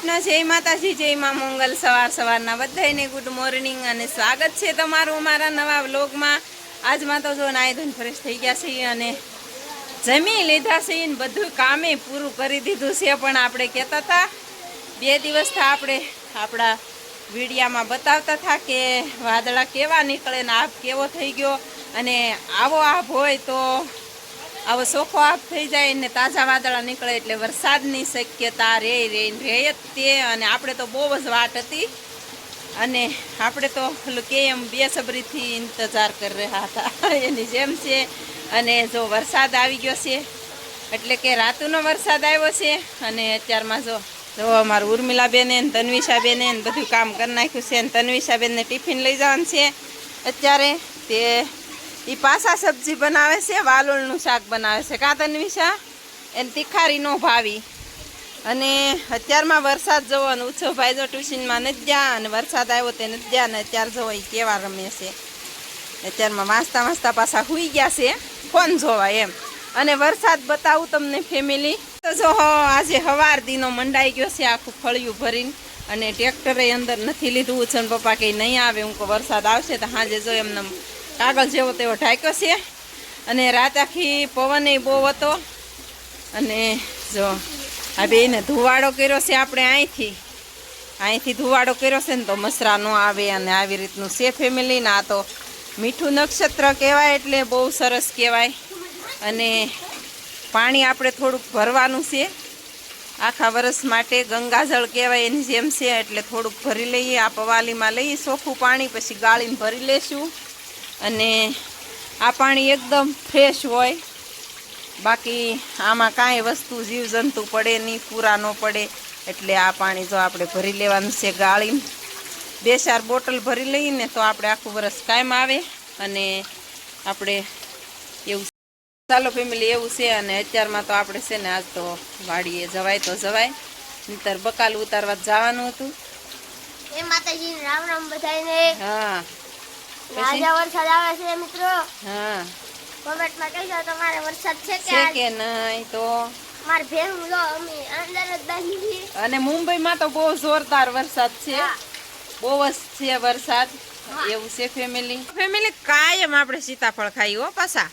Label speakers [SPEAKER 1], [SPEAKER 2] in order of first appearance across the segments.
[SPEAKER 1] કૃષ્ણ જય માતાજી, જય મા મંગલ. સવાર સવારના બધાને ગુડ મોર્નિંગ અને સ્વાગત છે તમારું અમારા નવા વ્લોગમાં. આજમાં તો જો ધોઈને ફ્રેશ થઈ ગયા છીએ અને જમી લીધા છે ને બધું કામે પૂરું કરી દીધું છે. પણ આપણે કહેતા હતા, બે દિવસથી આપણે આપણા વિડીયામાં બતાવતા હતા કે વાદળા કેવા નીકળે ને આભ કેવો થઈ ગયો અને આવો આભ હોય તો આવો સોખો આપ થઈ જાય ને તાજા વાદળા નીકળે એટલે વરસાદની શક્યતા રે રે રહે જ તે અને આપણે તો બહુ જ વાટ હતી. અને આપણે તો પેલું કે એમ બેસબરીથી ઇંતજાર કરી રહ્યા હતા. એની જેમ છે. અને જો વરસાદ આવી ગયો છે, એટલે કે રાતુનો વરસાદ આવ્યો છે, અને અત્યારમાં જો જો અમારું ઉર્મિલાબેને ને બધું કામ કરી નાખ્યું છે, અને તન્વિષાબેનને ટિફિન લઈ જવાનું છે. અત્યારે તે એ પાસા સબ્જી બનાવે છે, વાલોળનું શાક બનાવે છે. કાં તન્વિષા એને તીખારી નો ભાવી. અને અત્યારમાં વરસાદ જવો અને ભાઈ જો ટ્યુશનમાં નથી ગયા અને વરસાદ આવ્યો તે નથી ગયા અને અત્યારે જવો એ કેવા રમે છે. અત્યારમાં વાંચતા વાંચતા પાછા હુઈ ગયા છે, ફોન જોવા એમ. અને વરસાદ બતાવું તમને ફેમિલી તો જો આજે હવાર દીનો મંડાઈ ગયો છે આખું ફળિયું ભરીને. અને ટ્રેક્ટરે અંદર નથી લીધું. છે પપ્પા કે નહીં આવે, હું વરસાદ આવશે તો હાજે જો એમને કાગળ જેવો તેવો ઢાંક્યો છે. અને રાત આખી પવન બહુ હતો. અને જો, આ બેને ધુવાડો કર્યો છે આપણે અહીંથી અહીંથી ધુવાડો કર્યો છે ને તો મસરા ન આવે અને આવી રીતનું છે ફેમિલી ના તો મીઠું નક્ષત્ર કહેવાય એટલે બહુ સરસ કહેવાય. અને પાણી આપણે થોડુંક ભરવાનું છે. આખા વર્ષ માટે ગંગાજળ કહેવાય એની જેમ છે એટલે થોડુંક ભરી લઈએ, આ પવાલીમાં લઈએ, ચોખ્ખું પાણી, પછી ગાળીને ભરી લેશું. અને આ પાણી એકદમ ફ્રેશ હોય. બાકી આમાં કાંઈ વસ્તુ જીવજંતુ પડે નહીં પૂરા ન પડે. એટલે આ પાણી જો આપણે ભરી લેવાનું છે ગાળીને બે ચાર બોટલ ભરી લઈએ તો આપણે આખું વરસ કાયમ આવે અને આપણે એવું ચાલો ફેમિલી એવું છે અને અત્યારમાં તો આપણે છે ને આજ તો વાડીએ જવાય તો જવાય. નહીતર બકાલ ઉતારવા જવાનું હતું.
[SPEAKER 2] એ માતાજી રામ રામ બધાને
[SPEAKER 1] હા.
[SPEAKER 2] આજે વરસાદ આવે છે મિત્રો.
[SPEAKER 1] હા.
[SPEAKER 2] કોમેન્ટમાં કહેજો તમારે વરસાદ છે કે
[SPEAKER 1] છે કે નહીં તો?
[SPEAKER 2] માર ભેગું લો અમે અંદર જ છીએ.
[SPEAKER 1] અને મુંબઈમાં તો બહુ જોરદાર વરસાદ છે. બહુ જ છે વરસાદ. એવું છે ફેમિલી ફેમિલી કાયમ આપણે સીતાફળ ખાઈ હો પાછા.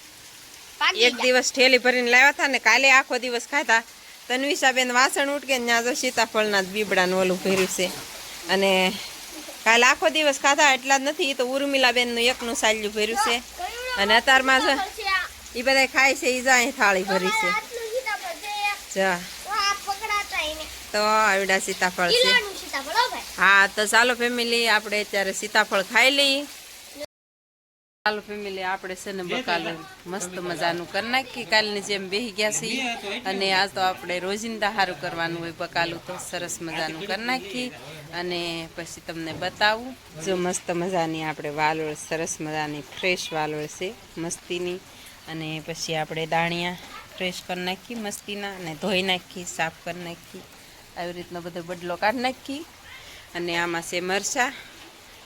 [SPEAKER 1] એક દિવસ ઠેલી ભરીને લાવ્યા હતા ને કાલે આખો દિવસ ખાતા તન્વિષાબેન વાસણ ઉટકે ને ત્યાં જો સીતાફળના બીબડાનું ઓલું ભર્યું છે. અને કાલે આખો દિવસ ખાતા એટલા જ નથી તો ઉર્મિલાબેનનું એકનું સાલ્યું ભર્યું છે અને અત્યારમાં
[SPEAKER 2] છે
[SPEAKER 1] એ બધા ખાય છે એ જાય થાળી ભરી છે. જા
[SPEAKER 2] તો
[SPEAKER 1] આવડા સીતાફળ છે.
[SPEAKER 2] હા
[SPEAKER 1] તો ચાલો ફેમિલી આપણે અત્યારે સીતાફળ ખાઈ લઈએ ચાલો ફેમિલી આપણે છે ને બકાલો મસ્ત મજાનું કરી નાખી કાલની જેમ બેહી ગયા છીએ. અને આ તો આપણે રોજિંદા સારું કરવાનું હોય બકાલું તો સરસ મજાનું કરી નાખી અને પછી તમને બતાવું. જો મસ્ત મજાની આપણે વાલોળ સરસ મજાની ફ્રેશ વાલોળ છે મસ્તીની. અને પછી આપણે દાણિયા ફ્રેશ કરી નાખી મસ્તીના અને ધોઈ નાખી સાફ કરી નાખી આવી રીતનો બધો બદલો કાઢી નાખી અને આમાં છે મરચાં.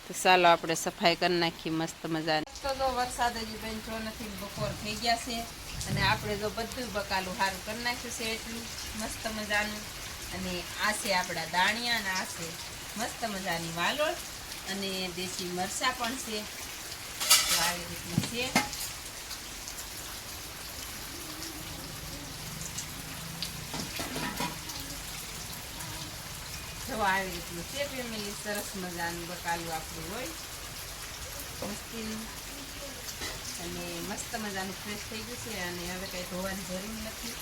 [SPEAKER 1] તો ચાલો આપણે સફાઈ કરી નાખી મસ્ત મજાની. તો વરસાદ હજી બેન્ચો નથી, બપોર થઈ ગયા છે. અને આપણે જો બધું બકાલું સારું કરી નાખ્યું છે એટલું. મસ્ત મજાનું. અને આ છે આપણા દાણિયા અને આ છે મસ્ત મજાની વાલોળ. અને દેશી મરચાં પણ છે. આવી રીતનું છે. જો આવી રીતનું છે ફેમિલી સરસ મજાનું બકાલું આપણું હોય. મસ્તીનું. અને મસ્ત મજાનું ફ્રેશ થઈ ગયું છે અને હવે કંઈ ધોવાની જરૂર નથી.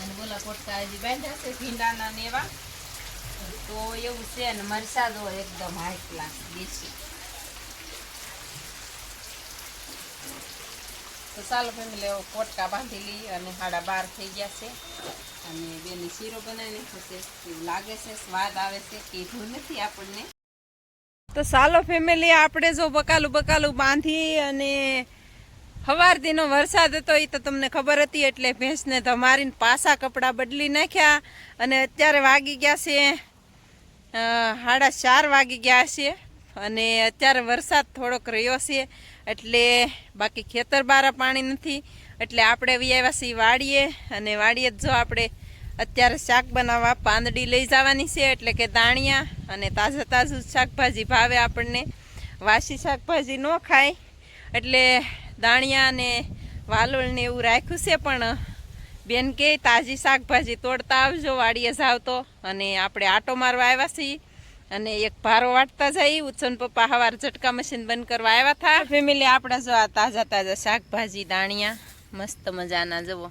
[SPEAKER 1] અને બોલા કોટકા હજી બાંધ્યા છે ભીંડાના ને એવા તો એવું છે અને મરસા જો એકદમ હાઈ ક્લાસ દેશી. તો ચાલો ફેમિલી કોટકા બાંધી લઈ અને સાડા બાર થઈ ગયા છે. અને બેની શીરો બનાવીને થશે એવું લાગે છે, સ્વાદ આવે છે, કીધું નથી આપણને. તો ચાલો ફેમિલી આપણે જો બકાલું બકાલું બાંધી અને હવારદીનો વરસાદ હતો એ તો તમને ખબર હતી, એટલે ભેંસને ધમારીને પાસા કપડાં બદલી નાખ્યા અને અત્યારે વાગી ગયા છે સાડા ચાર વાગી ગયા છે અને અત્યારે વરસાદ થોડોક રહ્યો છે, એટલે બાકી ખેતર બારા પાણી નથી, એટલે આપણે આવ્યા છીએ વાડીએ અને વાડીએ જો આપણે અત્યારે શાક બનાવવા પાંદડી લઈ જવાની છે, એટલે કે દાણિયા અને તાજા તાજું શાકભાજી ભાવે આપણને, વાસી શાકભાજી ન ખાય, એટલે દાણિયા ને વાલોળ ને એવું રાખ્યું છે, પણ બેન કે તાજી શાકભાજી તોડતા આવજો, વાડીએ જાવ તો. અને આપણે આટો મારવા આવ્યા છીએ અને એક ભારો વાટતા જઈ ઉત્સન પપ્પા હવાર ઝટકા મશીન બંધ કરવા આવ્યા હતા. ફેમિલી આપણે જો આ તાજા તાજા શાકભાજી, દાણિયા, મસ્ત મજાના, જુઓ.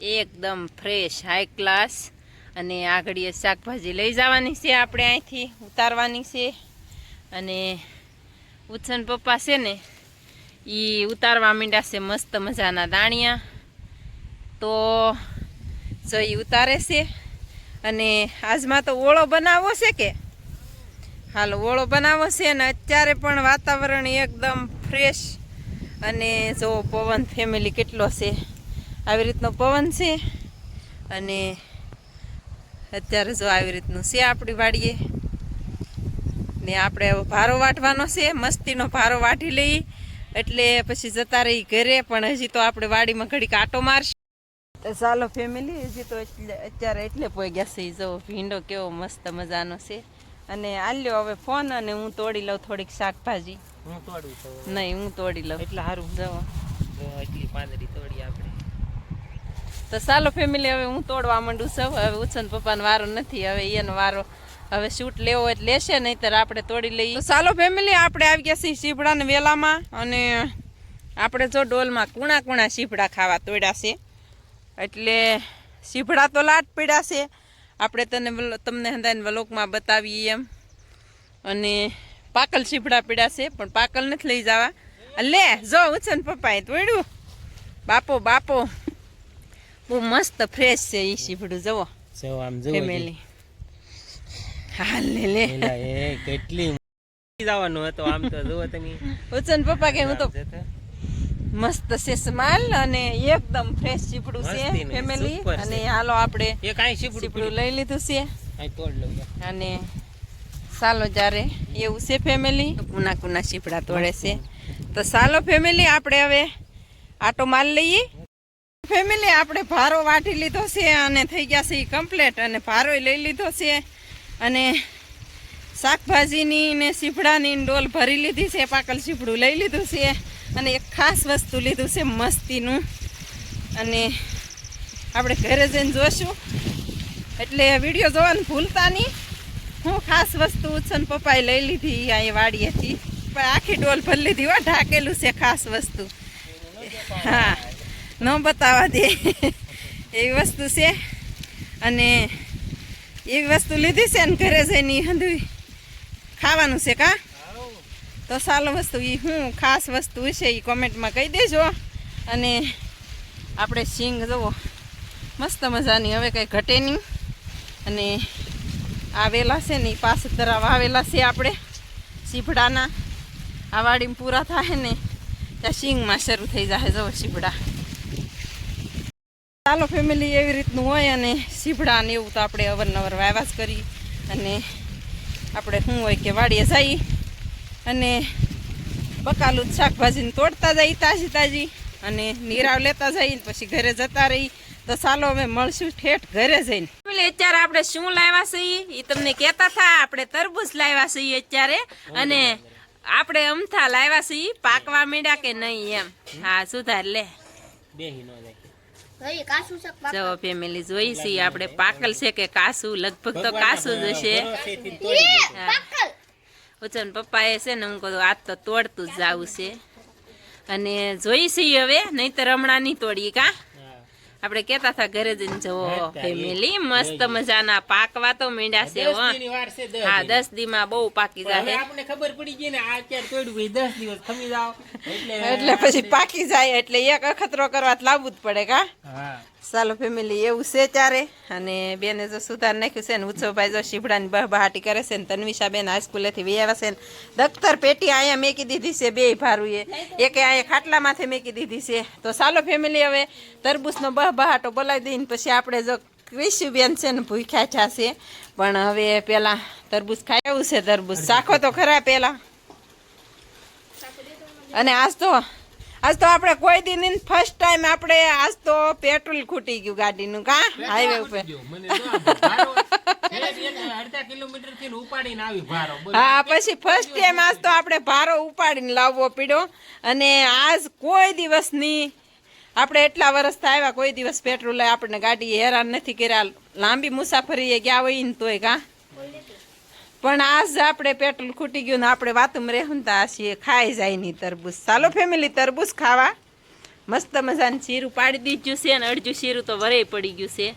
[SPEAKER 1] એકદમ ફ્રેશ હાઈ ક્લાસ અને આગળ એ શાકભાજી લઈ જવાની છે આપણે અહીંથી, ઉતારવાની છે. અને ઉત્સન પપ્પા છે ને એ ઉતારવા માંડ્યા છે મસ્ત મજાના દાણિયા. તો જો એ ઉતારે છે અને આજમાં તો ઓળો બનાવવો છે કે? હાલ, ઓળો બનાવવો છે ને અત્યારે પણ વાતાવરણ એકદમ ફ્રેશ અને જો પવન ફેમિલી કેટલો છે? આવી રીતનો પવન છે અને અત્યારે જો આવી રીતનું છે આપણી વાડીએ. ને આપણે ભારો વાટવાનો છે, મસ્તીનો ભારો વાટી લઈ એટલે પછી જતા રહી ઘરે પણ હજી તો આપણે વાડીમાં ઘડીક આટો મારશું. તો ચાલો ફેમિલી હજી તો એટલે અત્યારે એટલે પોઈ ગયા છે. જો ભીંડો કેવો મસ્ત મજાનો છે. અને આલ્યો હવે ફોન અને હું તોડી લઉં થોડીક શાકભાજી.
[SPEAKER 3] હું તોડું છું
[SPEAKER 1] નહીં હું તોડી લઉં.
[SPEAKER 3] એટલે સારું
[SPEAKER 1] જો.
[SPEAKER 3] જો એટલી પાંદડી તોડી આપણે.
[SPEAKER 1] તો ચાલો ફેમિલી હવે હું તોડવા માંડું છું. હવે ઉછન પપ્પાનો વારો નથી હવે એનો વારો હવે શૂટ લેવો હોય એટલે લેશે નહીંતર આપણે તોડી લઈએ. સાલો ચાલો ફેમિલી આપણે આવી ગયા છીએ સીભડાને વેલામાં અને આપણે જો ડોલમાં કુણા કુણા સીભડા ખાવા તોડ્યા છે. એટલે સીભડા તો લાટ પીડ્યા છે. આપણે તને તમને હંદાઈને વ્લોકમાં બતાવીએ એમ. અને પાકલ સીભડા પીડ્યા છે પણ પાકલ નથી લઈ જવા. લે જો ઉછન પપ્પાએ તોડ્યું. બાપો બાપો. બહુ મસ્ત ફ્રેશ છે એ સીભડું જવો ફેમિલી હા લે લે
[SPEAKER 3] એ કેટલી જવાનું હતો આમ તો જુઓ તમે.
[SPEAKER 1] ઉચન પપ્પા કે હું તો મસ્ત છે સ્માલ અને એકદમ ફ્રેશ ચીપડું છે ફેમિલી અને હાલો આપણે
[SPEAKER 3] એ કાઈ
[SPEAKER 1] ચીપડું લઈ લીધું છે. અને સાલો જ્યારે એવું છે ફેમિલી કુના કુના સીપડા તોડે છે. તો સાલો ફેમિલી આપણે હવે આટો માલ લઈએ. ફેમિલી આપણે ભારો વાટી લીધો છે અને થઈ ગયા છે કમ્પ્લેટ અને ભારો લઈ લીધો છે. અને શાકભાજીની ને સીફડાની ડોલ ભરી લીધી છે, પાકલ સીફડું લઈ લીધું છે અને એક ખાસ વસ્તુ લીધું છે, મસ્તીનું. અને આપણે ઘરે જઈને જોશું. એટલે વીડિયો જોવાનું ભૂલતા નહીં. હું ખાસ વસ્તુ ઉછન પપ્પાએ લઈ લીધી અહીંયા વાડીએથી પણ આખી ડોલ ભરી લીધી હોય ઢાકેલું છે ખાસ વસ્તુ. હા, ન બતાવવા દે. એવી વસ્તુ છે. અને એવી વસ્તુ લીધી છે ને ઘરે જઈને ઈ હંધુય ખાવાનું છે કા? તો સારું વસ્તુ એ હું ખાસ વસ્તુ છે એ કોમેન્ટમાં કહી દેજો. અને આપણે સિંગ જુઓ મસ્ત મજાની, હવે કંઈ ઘટે નહીં. અને આવેલા છે ને એ પાસે તરાવ આવેલા છે આપણે. સીભડાના આ વાડીમાં પૂરા થાય ને ત્યાં સિંગમાં શરૂ થઈ જાય જવો સીભડા ચાલો ફેમિલી એવી રીતનું હોય અને સીભડા ને એવું તો આપણે અવારનવાર વાવ્યા જ કરી અને આપણે શું હોય કે વાડીએ જઈ અને બકાલું જ શાકભાજીને તોડતા જઈ તાજી તાજી અને નીરાવ લેતા જઈને પછી ઘરે જતા રહી. તો ચાલો અમે મળશું ઠેઠ ઘરે જઈને. ફેમિલી અત્યારે આપણે શું લાવ્યા છીએ? એ તમને કહેતા હતા આપણે તરબૂચ લાવ્યા છીએ અત્યારે. અને આપણે અમથા લાવ્યા છીએ પાકવા માંડ્યા કે નહીં એમ. હા સુધાર લે.
[SPEAKER 3] બેહી ન જાય.
[SPEAKER 1] જો ફેમિલી જોઈ છીએ આપણે પાકલ છે કે કાસું? લગભગ તો કાસુ જ હશે. ઉચન પપ્પાએ છે ને હું કહું આજ તો તોડતું જ જવું છે. અને જોઈ છીએ હવે નહીતર હમણાં નહીં તોડીએ કા. આપણે કેતા હતા ઘરે જઈને જવો ફેમિલી મસ્ત મજાના પાકવા તો મીંડા છે હો.
[SPEAKER 3] દસ
[SPEAKER 1] હા માં બહુ પાકી જાય.
[SPEAKER 3] આપણે ખબર પડી ગઈ ને આ અત્યારે તોડવું દસ દિવસ ખમી જાવ એટલે
[SPEAKER 1] એટલે પછી પાકી જાય એટલે એક અખતરો કરવા તો લાવવું જ પડે કા?
[SPEAKER 3] હા.
[SPEAKER 1] ચાલો ફેમિલી એવું છે ત્યારે? અને બેને જો સુધાર નાખ્યું છે ને, ઉત્સવભાઈ જો શીભડાની બહાટી કરે છે ને તન્વિશા બેન હાઈસ્કૂલેથી વ્યાવ્યા છે ને, દફતર પેટી અહીંયા મેકી દીધી છે બે ભારું એ એકે અહીંયા ખાટલા માથે મેકી દીધી છે. તો ચાલો ફેમિલી હવે તરબૂચનો બહ બહાટો બોલાવી દઈને પછી આપણે જો ક્રિશુ બેન છે ને, ભૂખ્યા છે પણ હવે પેલા તરબૂચ ખાયું છે તરબૂચ. શાખો તો ખરા પેલા. અને આજ તો આજ તો આપણે કોઈ દિન ફર્સ્ટ ટાઈમ આપણે આજ તો પેટ્રોલ ખૂટી ગયું ગાડીનું કા? હાઈવે ઉપર. હા પછી ફર્સ્ટ ટાઈમ આજ તો આપણે ભારો ઉપાડીને લાવવો પડ્યો. અને આજ કોઈ દિવસની આપણે એટલા વર્ષ આવ્યા કોઈ દિવસ પેટ્રોલ આપણને ગાડી હેરાન નથી કર્યા. લાંબી મુસાફરીએ ગયા હોય ને તોય કા? પણ આજ આપણે પેટ્રોલ ખૂટી ગયું ને આપણે વાતમ રહેતા છીએ ખાઈ જાય નહીં તરબૂચ. ચાલો ફેમિલી તરબૂચ ખાવા. મસ્ત મજાનું શીરું પાડી દીધું છે અને અડધું શીરું તો વરે પડી ગયું છે.